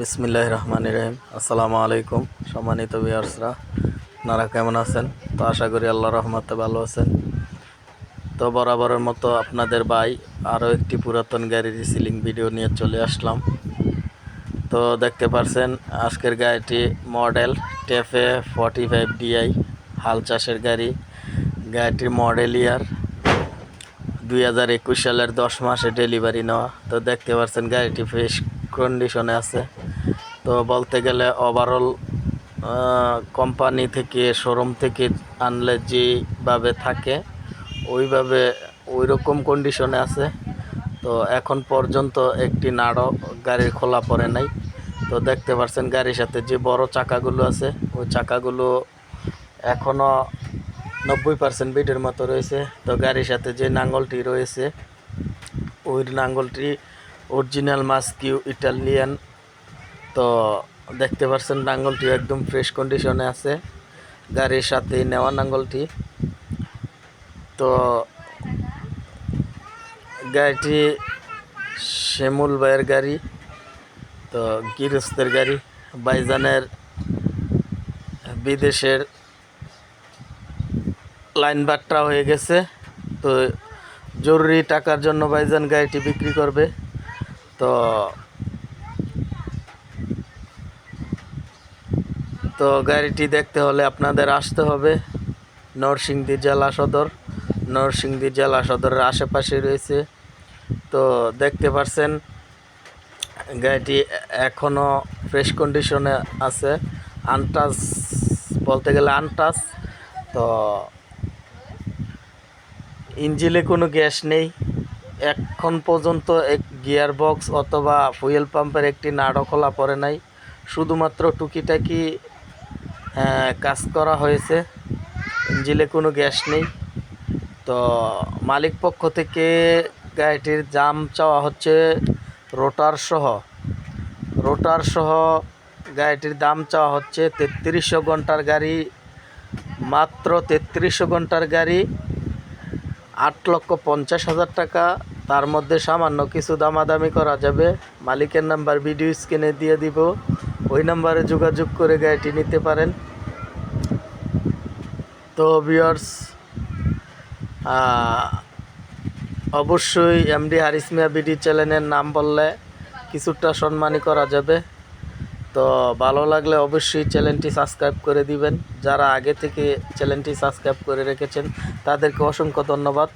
বিসমিল্লাহ রহমান রহিম আসসালামু আলাইকুম সম্মানিত ভিউয়ার্সরা। আপনারা কেমন আছেন? তো আশা করি আল্লাহ রহমতে ভালো আছেন। তো বরাবরের মতো আপনাদের ভাই আরও একটি পুরাতন গাড়ির সিলিং ভিডিও নিয়ে চলে আসলাম। তো দেখতে পারছেন, আজকের গাড়িটি model TAFE forty five DI হাল চাষের গাড়ি। গাড়িটির মডেল ইয়ার দুই হাজার একুশ সালের দশ মাসে ডেলিভারি নেওয়া। তো দেখতে পারছেন, গাড়িটি ফ্রেশ কন্ডিশনে আছে। তো বলতে গেলে ওভারঅল কোম্পানি থেকে শোরুম থেকে আনলে যেভাবে থাকে, ওইভাবে ওই রকম কন্ডিশনে আছে। তো এখন পর্যন্ত একটি নাড়ও গাড়ির খোলা পড়ে নাই। তো দেখতে পাচ্ছেন গাড়ির সাথে যে বড় চাকাগুলো আছে, ওই চাকাগুলো এখনও নব্বই পার্সেন্ট বিটের মতো রয়েছে। তো গাড়ির সাথে যে নাঙ্গলটি রয়েছে, ওই নাঙ্গলটি অরিজিনাল মাস্কিউ ইটালিয়ান। তো দেখতে পাচ্ছেন নাঙ্গলটি একদম ফ্রেশ কন্ডিশনে আছে। গাড়ির সাথে নেওয়া নাঙ্গলটি। তো গাড়িটি শ্যামুল ভাইয়ের গাড়ি, তো গৃহস্থের গাড়ি, বাইজানের বিদেশের লাইন বাট্টা হয়ে গেছে। তো জরুরি টাকার জন্য বাইজান গাড়িটি বিক্রি করবে। তো তো গাড়িটি দেখতে হলে আপনাদের আসতে হবে। নরসিংদী জেলা সদর। নরসিংদী জেলা সদরের আশেপাশে রয়েছে। তো দেখতে পাচ্ছেন গাড়িটি এখনও ফ্রেশ কন্ডিশনে আছে। আনটাচ বলতে গেলে আনটাচ তো ইঞ্জিলে কোনো গ্যাস নেই। এখন পর্যন্ত এক গিয়ার বক্স অথবা ফুয়েল পাম্পের একটি নাড়ও খোলা পড়ে নাই। শুধুমাত্র টুকিটাকি কাজ করা হয়েছে। ইঞ্জিনে কোনো গ্যাস নেই। তো মালিক পক্ষ থেকে গাড়িটির জাম চাওয়া হচ্ছে রোটার সহ। রোটার সহ গাড়িটির দাম চাওয়া হচ্ছে তেত্রিশশো ঘণ্টার গাড়ি, মাত্র তেত্রিশশো ঘণ্টার গাড়ি, আট লক্ষ পঞ্চাশ হাজার টাকা। তার মধ্যে সামান্য কিছু দামাদামি করা যাবে। মালিকের নাম্বার ভিডিও স্ক্রিনে দিয়ে দিব। ওই নাম্বারে যোগাযোগ করে গাড়িটি নিতে পারেন। তো ভিউয়ার্স অবশ্যই এমডি হারিস মিয়া বিডি চ্যানেলের নাম বললে কিছুটা সম্মানই করা যাবে। তো ভালো লাগলে অবশ্যই চ্যানেলটি সাবস্ক্রাইব করে দিবেন। যারা আগে থেকে চ্যানেলটি সাবস্ক্রাইব করে রেখেছেন, তাদেরকে অসংখ্য ধন্যবাদ।